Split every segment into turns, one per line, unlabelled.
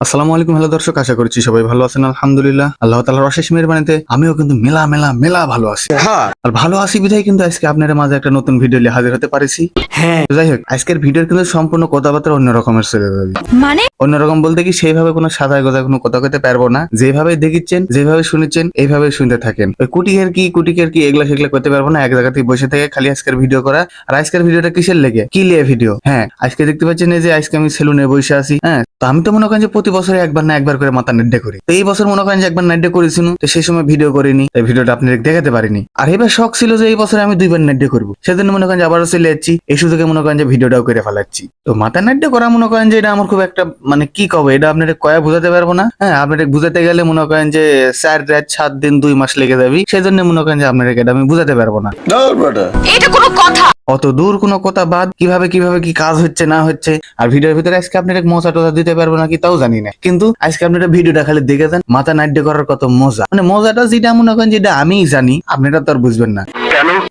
আসসালামু আলাইকুম হ্যালো দর্শক আশা করছি সবাই ভালো আছেন আলহামদুলিল্লাহ। আল্লাহ তালার অশেষ মেহরবানিতে আমিও কিন্তু মেলা মেলা মেলা ভালো আছি। আর ভালো আছি বিধায় কিন্তু আজকে আপনাদের মাঝে একটা নতুন ভিডিও নিয়ে হাজির হতে পারেছি।
হ্যাঁ।
যাই হোক আজকের ভিডিওর কিন্তু সম্পূর্ণ কথাবার্তা অন্য রকমের চলে যাবে
মানে?
অন্যরকম বলতে কি সেইভাবে কোনো সাদা গোদা কোনো কথা কইতে পারব না। যেভাবে দেখিচ্ছেন যেভাবে শুনেছেন এইভাবে শুনতে থাকেন। ওই কুটিকের কি কুটিকের কি এগুলা সেগুলা করতে পারব না এক জায়গাতে বসে থেকে খালি আজকের ভিডিও করা। আর আজকের ভিডিওটা কিসের লেগে? কি লিয়ে ভিডিও হ্যাঁ আজকে দেখতে পাচ্ছেন এই যে আজকে আমি সেলুনে বসে আছি। হ্যাঁ তো আমি তো মনে করেন যে প্রতি বছরে একবার না একবার করে মাথা নেড্ডে করি। তো এই বছর মনে করেন যে একবার নেড্ডে করেছিল তো সেই সময় ভিডিও করিনি এই ভিডিওটা আপনাদের দেখাতে পারিনি। আর এবার শখ ছিল যে এই বছরে আমি দুইবার নেড্ডে করব। সেদিন মনে করেন যে আবারও চলে যাচ্ছি এই সুযোগে মনে করেন যে ভিডিওটাও করে ফেলাচ্ছি। তো মাথা নাড্ডে করা মনে করেন যে এটা আমার খুব একটা মানে কি কবে এটা আপনাদের কয়া বুঝাতে পারব না। হ্যাঁ আপনাদের বুঝাতে গেলে মনে করেন যে চার রাত সাত দিন দুই মাস লেগে যাবি। সেজন্য মনে করেন যে আপনাদের এটা আমি বুঝাতে পারব না।
এটা কোনো কথা।
অত দূর কোনো কথা বাদ, কীভাবে কীভাবে কি কাজ হচ্ছে, না হচ্ছে, আর ভিডিওর ভিতরে আজকে আপনি মজা টজা দিতে পারব নাকি তাও জানি না। কিন্তু আজকে আপনি একটা ভিডিওটা খালি দেখে দেন মাথা নাড্য করার কত মজা। মানে মজাটা যেটা মনে করেন যেটা আমি জানি আপনারা তো আর বুঝবেন না।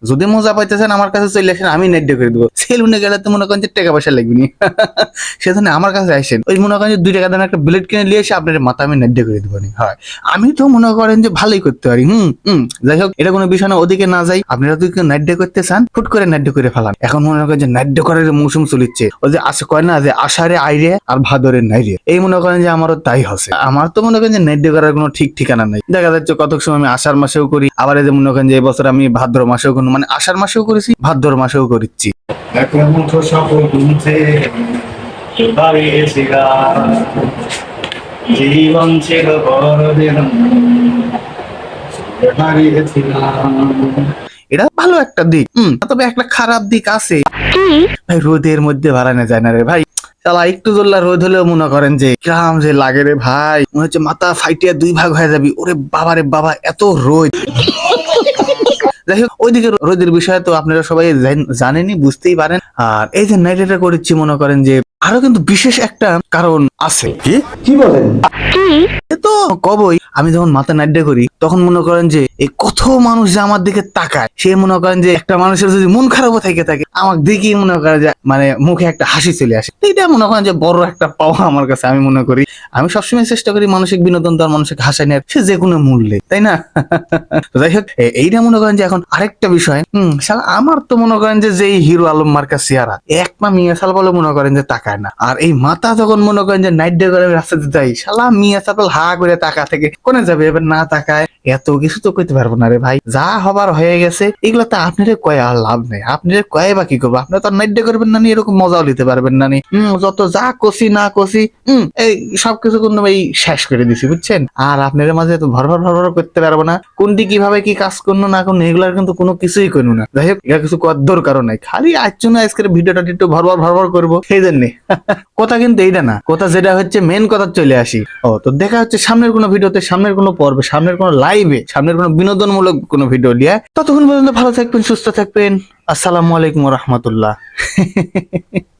যদি মজা পাইতেছেন আমার কাছে চলে আসেন, আমি নাড্য করে দেবো। সেলুনে গেলে তো মনে করেন যে টাকা পয়সা লাগবে নি। সেজন্য আমার কাছে আসেন। ওই মনে করেন যে দুই টাকা দামের একটা ব্লেড কিনে নিয়ে এসে আপনার মাথা আমি নাড্য করে দেবো হয়। আমি তো মনে করেন যে ভালোই করতে পারি। হুম হুম। যাই হোক, এটা কোনো বিষয় না, ওদিকে না যাই। আপনারা যদি নাড্য করতে চান ফুট করে নাড্য করে ফেলান। এখন মনে করেন যে নাড্য করার মৌসুম চলিচ্ছে, ওই যে আসে কয় না যে আষাঢ়ে আইরে আর ভাদরে নাইরে। এই মনে করেন যে আমারও তাই হচ্ছে। আমার তো মনে করেন যে নাড্য করার কোনো ঠিক ঠিকানা নাই। দেখা যাচ্ছে কতক সময় আমি আষাঢ় মাসেও করি, আবার এই যে মনে করেন যে এবছর আমি ভাদ্র মাসেও কোনো মানে আষাঢ় মাসেও করেছি ভাদ্র মাসেও
জীবন ছিল হারিয়েছিলাম
এটা ভালো একটা দিক হুম তবে একটা খারাপ দিক আছে। ভাই রোদের মধ্যে বাড়ানো যায় না রে ভাই। চালা একটু জোল্লা রোদ হলেও মনে করেন যে কিরাম যে লাগে রে ভাই। মনে হচ্ছে মাথা ফাইটিয়া দুই ভাগ হয়ে যাবি। ওরে বাবা রে বাবা এত রোদ। যাই হোক ওইদিকে রোদের বিষয়ে তো আপনারা সবাই জানেনি জানেনই বুঝতেই পারেন। আর এই যে নাইট এটা করেছি মনে করেন যে আরও কিন্তু বিশেষ একটা কারণ আছে।
কি? বলেন?
তো কবই। আমি যখন মাথা নাড্ডে করি, তখন মনে করেন যে এই কত মানুষ যে আমার দিকে তাকায়। সে মনে করেন যে, একটা মানুষের যদি মন খারাপও থেকে থাকে আমার দিকে মনে করে যে মানে মুখে একটা হাসি চলে আসে। এটা মনে করেন যে, বড় একটা পাওয়া আমার কাছে, আমি মনে করি। আমি সবসময় চেষ্টা করি মানসিক বিনোদন দেওয়ার, মানসিক হাসাই নেওয়ার। সে যে কোনো মূল্যে, তাই না? যাই হোক এইটা মনে করেন যে, এখন আরেকটা বিষয়। হম, শালা, আমার তো মনে করেন যে, যেই হিরো আলম মার্কা চেহারা, এক মা মিয়া সাল বলে মনে করেন যে, তাকায় না। আর এই মাথা যখন মনে করেন যে, নাইট ডে করে রাস্তাতে যাই, শালা, মিয়া সাল হা করে তাকা থেকে। কোনে যাবে? এবার না তাকায়। এত কিছু তো কইতে পারব না রে ভাই। যা হবার হয়ে গেছে, এগুলো তো আপনাদের কয়ে লাভ নেই। আপনাদের কয়ে বা কি করব? আপনারা তো ডে করবেন না এরকম মজাও নিতে পারবেন না হম যত যা কষি না কষি হম এই সবকিছু কিন্তু শেষ করে দিছি, বুঝছেন? আর আপনাদের মাঝে তো ভর ভর ভর ভর করতে পারব না। কোনটি কীভাবে কি কাজ করব না করব এগুলার কিন্তু কোনো কিছুই করব না। যাই হোক এটা কিছু করার দরকারও নাই। খালি আজ জন্য আজকের ভিডিওটা একটু ভর ভর ভর ভর করব সেই জন্যে কথা কিন্তু এইটা না। কথা যেটা হচ্ছে মেন কথা চলে আসি। ও, তো দেখা হচ্ছে সামনের কোনো ভিডিওতে, সামনের কোনো পর্বে, সামনের কোনো লাইভে সামনের কোনো বিনোদনমূলক কোনো ভিডিও নিয়ে। ততক্ষণ পর্যন্ত ভালো থাকবেন, সুস্থ থাকবেন। আসসালামু আলাইকুম রহমতুল্লাহ।